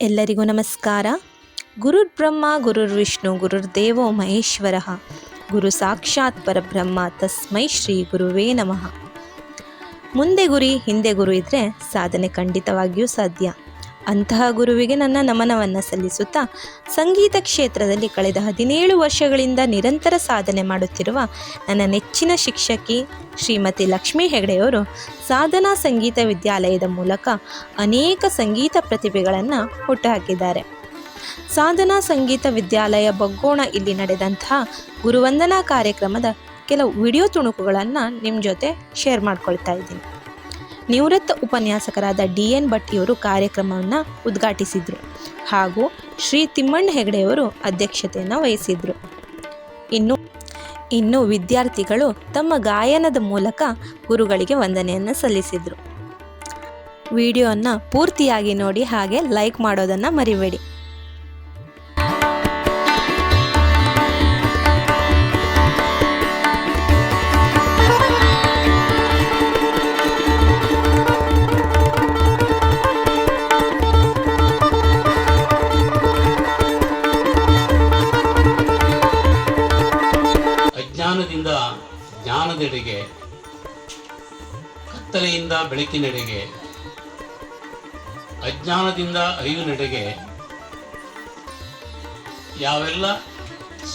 ಎಲ್ಲರಿಗೂ ನಮಸ್ಕಾರ. ಗುರುರ್ ಬ್ರಹ್ಮ ಗುರುರ್ ವಿಷ್ಣು ಗುರುರ್ ದೇವೋ ಮಹೇಶ್ವರ. ಗುರು ಸಾಕ್ಷಾತ್ ಪರಬ್ರಹ್ಮ, ತಸ್ಮೈ ಶ್ರೀ ಗುರುವೇ ನಮಃ. ಮುಂದೆ ಗುರಿ, ಹಿಂದೆ ಗುರು ಇದ್ದರೆ ಸಾಧನೆ ಖಂಡಿತವಾಗಿಯೂ ಸಾಧ್ಯ. ಅಂತಹ ಗುರುವಿಗೆ ನನ್ನ ನಮನವನ್ನು ಸಲ್ಲಿಸುತ್ತಾ ಸಂಗೀತ ಕ್ಷೇತ್ರದಲ್ಲಿ ಕಳೆದ ಹದಿನೇಳು ವರ್ಷಗಳಿಂದ ನಿರಂತರ ಸಾಧನೆ ಮಾಡುತ್ತಿರುವ ನನ್ನ ನೆಚ್ಚಿನ ಶಿಕ್ಷಕಿ ಶ್ರೀಮತಿ ಲಕ್ಷ್ಮೀ ಹೆಗಡೆಯವರು ಸಾಧನಾ ಸಂಗೀತ ವಿದ್ಯಾಲಯದ ಮೂಲಕ ಅನೇಕ ಸಂಗೀತ ಪ್ರತಿಭೆಗಳನ್ನು ಹುಟ್ಟುಹಾಕಿದ್ದಾರೆ. ಸಾಧನಾ ಸಂಗೀತ ವಿದ್ಯಾಲಯ ಬಗ್ಗೋಣ ಇಲ್ಲಿ ನಡೆದಂತಹ ಗುರುವಂದನಾ ಕಾರ್ಯಕ್ರಮದ ಕೆಲವು ವಿಡಿಯೋ ತುಣುಕುಗಳನ್ನು ನಿಮ್ಮ ಜೊತೆ ಶೇರ್ ಮಾಡ್ಕೊಳ್ತಾ ಇದ್ದೀನಿ. ನಿವೃತ್ತ ಉಪನ್ಯಾಸಕರಾದ ಡಿ ಎನ್ ಭಟ್ಟಿಯವರು ಕಾರ್ಯಕ್ರಮವನ್ನು ಉದ್ಘಾಟಿಸಿದರು ಹಾಗೂ ಶ್ರೀ ತಿಮ್ಮಣ್ಣ ಹೆಗಡೆಯವರು ಅಧ್ಯಕ್ಷತೆಯನ್ನು ವಹಿಸಿದರು. ಇನ್ನು ಇನ್ನು ವಿದ್ಯಾರ್ಥಿಗಳು ತಮ್ಮ ಗಾಯನದ ಮೂಲಕ ಗುರುಗಳಿಗೆ ವಂದನೆಯನ್ನು ಸಲ್ಲಿಸಿದರು. ವಿಡಿಯೋವನ್ನು ಪೂರ್ತಿಯಾಗಿ ನೋಡಿ ಹಾಗೆ ಲೈಕ್ ಮಾಡೋದನ್ನು ಮರಿಬೇಡಿ. ಬೆಳಕಿನೆಡೆಗೆ ಅಜ್ಞಾನದಿಂದ ಅರಿವಿನೆಡೆಗೆ ಯಾವೆಲ್ಲ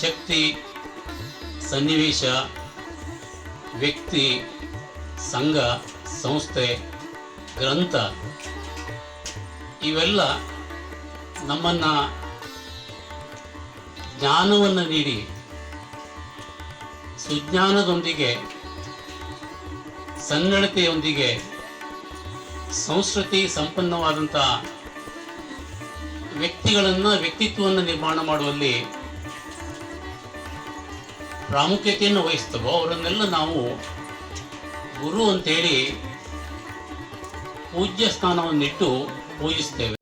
ಶಕ್ತಿ, ಸನ್ನಿವೇಶ, ವ್ಯಕ್ತಿ, ಸಂಘ, ಸಂಸ್ಥೆ, ಗ್ರಂಥ, ಇವೆಲ್ಲ ನಮ್ಮನ್ನು ಜ್ಞಾನವನ್ನು ನೀಡಿ, ಸುಜ್ಞಾನದೊಂದಿಗೆ, ಸನ್ನಡತೆಯೊಂದಿಗೆ ಸಂಸ್ಕೃತಿ ಸಂಪನ್ನವಾದಂಥ ವ್ಯಕ್ತಿಗಳನ್ನು, ವ್ಯಕ್ತಿತ್ವವನ್ನು ನಿರ್ಮಾಣ ಮಾಡುವಲ್ಲಿ ಪ್ರಾಮುಖ್ಯತೆಯನ್ನು ವಹಿಸ್ತವೋ. ಅವರನ್ನೆಲ್ಲ ನಾವು ಗುರು ಅಂತೇಳಿ ಪೂಜ್ಯ ಸ್ಥಾನವನ್ನಿಟ್ಟು ಪೂಜಿಸ್ತೇವೆ.